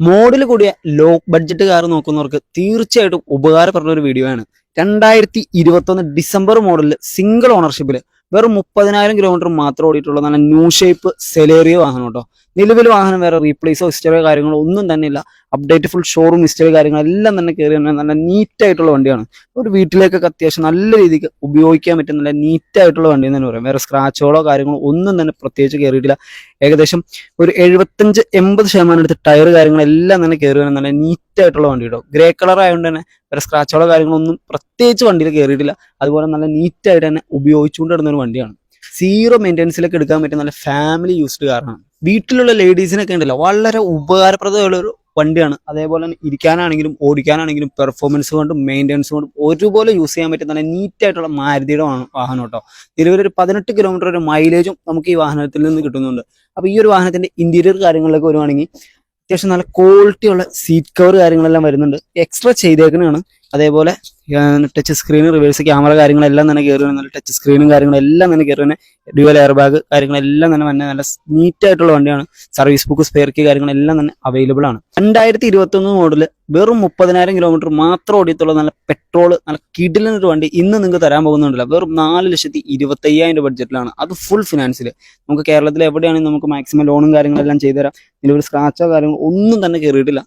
Model കൂടിയ low budget car നോക്കുന്നവർക്ക് തീർച്ചയായിട്ടും ഉപകാരപ്പെടുന്ന ഒരു വീഡിയോ ആണ്. രണ്ടായിരത്തി ഡിസംബർ മോഡലിൽ സിംഗിൾ ഓണർഷിപ്പിൽ വെറും മുപ്പതിനായിരം കിലോമീറ്റർ മാത്രം ഓടിയിട്ടുള്ളതാണ് ന്യൂ ഷേപ്പ് സെലേറിയ വാഹനം കേട്ടോ. നിലവിൽ വാഹനം വേറെ റീപ്ലേസോ ഹിസ്റ്ററിയോ കാര്യങ്ങളോ ഒന്നും തന്നെ ഇല്ല. അപ്ഡേറ്റ് ഫുൾ ഷോറൂം ഹിസ്റ്ററി കാര്യങ്ങളെല്ലാം തന്നെ കയറി വന്ന നല്ല നീറ്റ് ആയിട്ടുള്ള വണ്ടിയാണ്. ഒരു വീട്ടിലേക്കൊക്കെ അത്യാവശ്യം നല്ല രീതിക്ക് ഉപയോഗിക്കാൻ പറ്റുന്ന നല്ല നീറ്റ് ആയിട്ടുള്ള വണ്ടി എന്ന് തന്നെ പറയാം. വേറെ സ്ക്രാച്ചുകളോ കാര്യങ്ങളോ ഒന്നും തന്നെ പ്രത്യേകിച്ച് കയറിയിട്ടില്ല ഏകദേശം ഒരു എഴുപത്തഞ്ച് എൺപത് ശതമാനം എടുത്ത് ടയർ കാര്യങ്ങളെല്ലാം തന്നെ കയറി വന്ന നല്ല നീറ്റ് ആയിട്ടുള്ള വണ്ടി കേട്ടോ. ഗ്രേ കളർ ആയതുകൊണ്ട് തന്നെ വേറെ സ്ക്രാച്ചുകളോ കാര്യങ്ങളോ ഒന്നും പ്രത്യേകിച്ച് വണ്ടിയിൽ കയറിയിട്ടില്ല അതുപോലെ നല്ല നീറ്റ് ആയിട്ട് തന്നെ ഉപയോഗിച്ചുകൊണ്ട് ഒരു വണ്ടിയാണ്. സീറോ മെയിന്റെനൻസിലൊക്കെ എടുക്കാൻ പറ്റിയ നല്ല ഫാമിലി യൂസ്ഡ് കാറാണ് വീട്ടിലുള്ള ലേഡീസിനൊക്കെ ഉണ്ടല്ലോ വളരെ ഉപകാരപ്രദമുള്ള ഒരു വണ്ടിയാണ്. അതേപോലെ തന്നെ ഇരിക്കാനാണെങ്കിലും ഓടിക്കാനാണെങ്കിലും പെർഫോമൻസ് കൊണ്ടും മെയിന്റെനൻസ് കൊണ്ടും ഒരുപോലെ യൂസ് ചെയ്യാൻ പറ്റുന്ന നല്ല നീറ്റായിട്ടുള്ള മാരുതിയുടെ വാഹനം കേട്ടോ. നിലവിലൊരു പതിനെട്ട് കിലോമീറ്റർ ഒരു മൈലേജും നമുക്ക് ഈ വാഹനത്തിൽ നിന്ന് കിട്ടുന്നുണ്ട്. അപ്പോൾ ഈ ഒരു വാഹനത്തിന്റെ ഇന്റീരിയർ കാര്യങ്ങളിലൊക്കെ വരുവാണെങ്കിൽ അത്യാവശ്യം നല്ല ക്വാളിറ്റിയുള്ള സീറ്റ് കവർ കാര്യങ്ങളെല്ലാം വരുന്നുണ്ട്. എക്സ്ട്രാ ചെയ്തേക്കുന്നതാണ്. അതേപോലെ ടച്ച് സ്ക്രീൻ റിവേഴ്സ് ക്യാമറ കാര്യങ്ങളെല്ലാം തന്നെ കയറി വരുന്നുണ്ട് ടച്ച് സ്ക്രീനും കാര്യങ്ങളും എല്ലാം തന്നെ കയറി വരുന്നത് ഡ്യുവൽ എയർ ബാഗ് കാര്യങ്ങളെല്ലാം തന്നെ വന്നെ നല്ല നീറ്റ് ആയിട്ടുള്ള വണ്ടിയാണ്. സർവീസ് ബുക്ക് സ്പെയർ കീ കാര്യങ്ങളെല്ലാം തന്നെ അവൈലബിൾ ആണ്. രണ്ടായിരത്തി ഇരുപത്തൊന്ന് മോഡൽ വെറും മുപ്പതിനായിരം കിലോമീറ്റർ മാത്രം ഓടിയത്തുള്ള നല്ല പെട്രോൾ നല്ല കിടിലിനൊരു വണ്ടി ഇന്ന് നിങ്ങൾക്ക് തരാൻ പോകുന്നുണ്ടല്ല. വെറും നാല് ലക്ഷത്തി ഇരുപത്തയ്യായിരം രൂപ ബഡ്ജറ്റിലാണ് അത് ഫുൾ ഫിനാൻസിൽ നമുക്ക് കേരളത്തിൽ എവിടെയാണെങ്കിലും നമുക്ക് മാക്സിമം ലോണും കാര്യങ്ങളെല്ലാം ചെയ്തുതരാം. ഇതിലൊരു സ്ക്രാച്ചോ കാര്യങ്ങളോ ഒന്നും തന്നെ കയറിയിട്ടില്ല